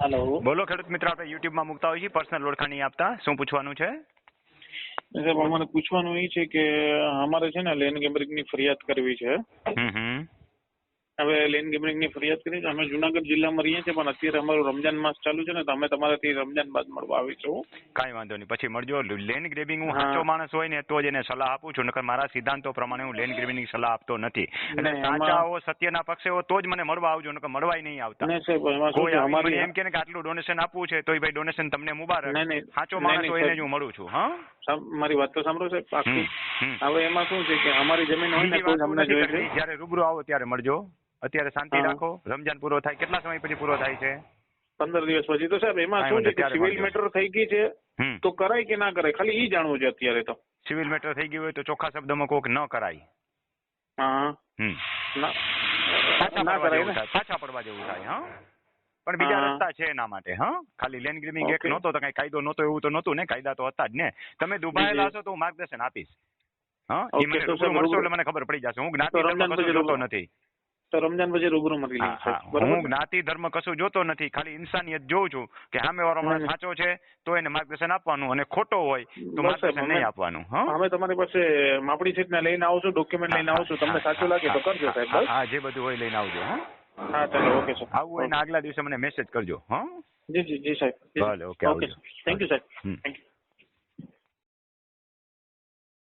હાલો બોલો ખેડૂત મિત્ર આપણે યુટ્યુબમાં મૂકતા હોઈએ છીએ પર્સનલ ઓળખાણી આપતા. શું પૂછવાનું છે? સાહેબ અમારે પૂછવાનું એ છે કે અમારે છે ને લેન્ડ ગેમ્બરિંગની ફરિયાદ કરવી છે. હવે લેન્ડ ગેમ્બરિંગની ફરિયાદ કરી છે અમે જુનાગઢ જિલ્લામાં રહીએ છીએ પણ અત્યારે અમારું રમજાન માસ ચાલુ છે ને તો અમે તમારાથી રમજાન બાદ મળવા આવીશું કાંઈ વાંધો નહીં. પછી મળજો. લેન્ડ ગ્રેબિંગ હું સાચો માણસ હોય ને તો જ એને સલાહ આપું છું. નકર મારા સિદ્ધાંતો પ્રમાણે હું લેન્ડ ગ્રેબિંગની સલાહ આપતો નથી. એટલે નહીં, સાચા હો સત્યના પક્ષે હો તો જ મને મળવા આવજો નકર મળવાય નહીં આવતા. કોઈ છે અમારી એમ કે આટલું ડોનેશન આપવું છે તો ભાઈ ડોનેશન તમને મુબારક. સાચો માણસ હોય એને જ હું મળું છું હા? મારી વાત તો સાંભળો સાહેબ હમ, હવે એમાં શું છે કે અમારી જમીન હોય ને જ અમને જોઈએ છે. જ્યારે રૂબરૂ આવો ત્યારે મળજો. અત્યારે શાંતિ રાખો. રમજાન પૂરો થાય. કેટલા સમય પછી પૂરો થાય છે? પંદર દિવસ પછી તો સાહેબ એમાં શું છે કે સિવિલ મેટર થઈ ગઈ છે. તો કરાય કે ના કરાય? ખાલી ઈ જાણવું છે અત્યારે તો. સિવિલ મેટર થઈ ગયું હોય તો ચોખ્ખા શબ્દમાં કોક ન કરાય. હા. ના. પાછા પડવા કરાય જેવું થાય. પાછા પડવા જેવું થાય હા? પણ બીજા રસ્તા છે એના માટે હા? ખાલી લેન્ડ ગ્રીમિંગ એક નહોતો તો કઈ કાયદો નહોતો એવું તો નહોતું ને? કાયદા તો હતા જ ને. તમે દુભાયેલા હશો તો હું માર્ગદર્શન આપીશ હા? એ મને મને ખબર પડી જશે. હું જ્ઞાતિ નથી. તો રમજાન પછી રૂબરૂ મળી હા, જ્ઞાતિ ધર્મ કશું જોતો નથી. ખાલી ઇન્સાનિયત જોઉં છું કે સામે વાળો માણસ સાચો છે તો એને માર્ગદર્શન આપવાનું અને ખોટો હોય તો માર્ગદર્શન નહીં આપવાનું અમે તમારી પાસે માપણી સીટ ને લઈને આવશું ડોક્યુમેન્ટ લઈને આવશું તમને સાચું લાગે તો કરજો સાહેબ હા, જે બધું હોય લઈને આવજો હા. ચાલો ઓકે સર આવું હોય ને આગલા દિવસે મને મેસેજ કરજો હા. જી જી જી સાહેબ. ભલે, ઓકે, ઓકે થેન્ક યુ સાહેબ. Thank you